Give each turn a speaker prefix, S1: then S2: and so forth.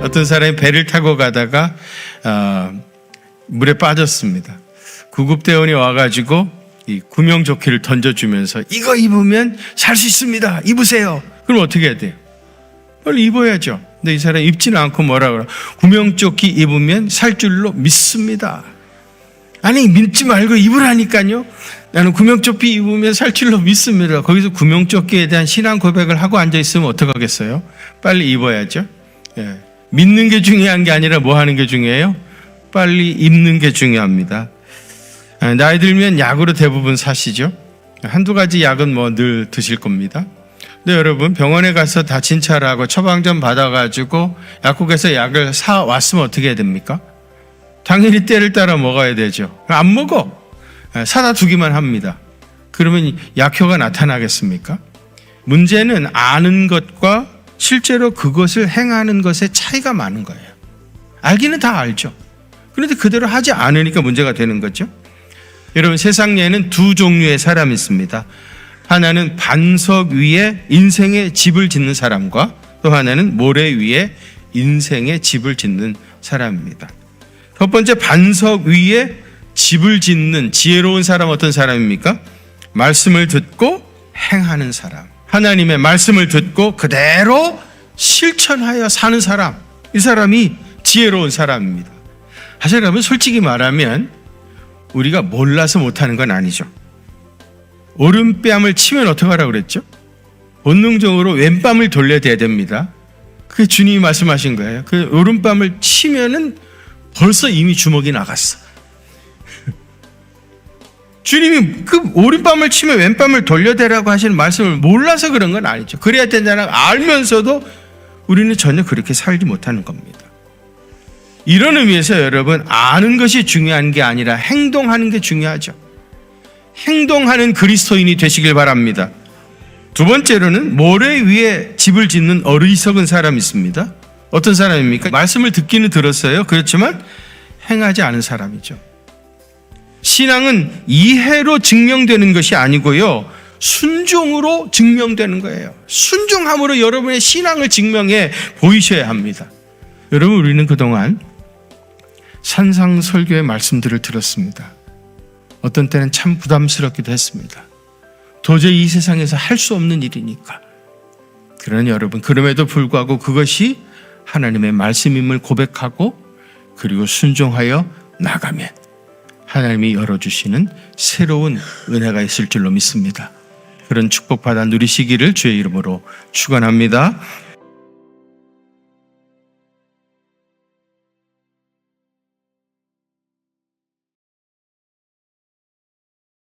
S1: 어떤 사람이 배를 타고 가다가 어, 물에 빠졌습니다. 구급대원이 와가지고 이 구명조끼를 던져주면서 이거 입으면 살 수 있습니다. 입으세요. 그럼 어떻게 해야 돼요? 빨리 입어야죠. 근데 이 사람 입지는 않고 뭐라 그러? 구명조끼 입으면 살 줄로 믿습니다. 아니 믿지 말고 입으라니까요. 나는 구명조끼 입으면 살 줄로 믿습니다. 거기서 구명조끼에 대한 신앙 고백을 하고 앉아 있으면 어떡하겠어요? 빨리 입어야죠. 예. 믿는 게 중요한 게 아니라 뭐 하는 게 중요해요? 빨리 입는 게 중요합니다. 아, 나이 들면 약으로 대부분 사시죠. 한두 가지 약은 뭐 늘 드실 겁니다. 근데 여러분 병원에 가서 다친 차라고 처방 좀 받아가지고 약국에서 약을 사 왔으면 어떻게 해야 됩니까? 당연히 때를 따라 먹어야 되죠. 안 먹어. 아, 사다 두기만 합니다. 그러면 약효가 나타나겠습니까? 문제는 아는 것과 실제로 그것을 행하는 것의 차이가 많은 거예요. 알기는 다 알죠. 그런데 그대로 하지 않으니까 문제가 되는 거죠. 여러분 세상에는 두 종류의 사람이 있습니다. 하나는 반석 위에 인생의 집을 짓는 사람과 또 하나는 모래 위에 인생의 집을 짓는 사람입니다. 첫 번째 반석 위에 집을 짓는 지혜로운 사람 어떤 사람입니까? 말씀을 듣고 행하는 사람. 하나님의 말씀을 듣고 그대로 실천하여 사는 사람. 이 사람이 지혜로운 사람입니다. 사실 여러분 솔직히 말하면 우리가 몰라서 못하는 건 아니죠. 오른뺨을 치면 어떡하라고 그랬죠? 본능적으로 왼뺨을 돌려야 됩니다. 그게 주님이 말씀하신 거예요. 그 오른뺨을 치면은 벌써 이미 주먹이 나갔어. 주님이 그 오른뺨을 치면 왼뺨을 돌려대라고 하시는 말씀을 몰라서 그런 건 아니죠. 그래야 된다는 걸 알면서도 우리는 전혀 그렇게 살지 못하는 겁니다. 이런 의미에서 여러분 아는 것이 중요한 게 아니라 행동하는 게 중요하죠. 행동하는 그리스도인이 되시길 바랍니다. 두 번째로는 모래 위에 집을 짓는 어리석은 사람이 있습니다. 어떤 사람입니까? 말씀을 듣기는 들었어요. 그렇지만 행하지 않은 사람이죠. 신앙은 이해로 증명되는 것이 아니고요. 순종으로 증명되는 거예요. 순종함으로 여러분의 신앙을 증명해 보이셔야 합니다. 여러분, 우리는 그동안 산상설교의 말씀들을 들었습니다. 어떤 때는 참 부담스럽기도 했습니다. 도저히 이 세상에서 할 수 없는 일이니까. 그러나 여러분, 그럼에도 불구하고 그것이 하나님의 말씀임을 고백하고 그리고 순종하여 나가면 하나님이 열어주시는 새로운 은혜가 있을 줄로 믿습니다. 그런 축복받아 누리시기를 주의 이름으로 축원합니다.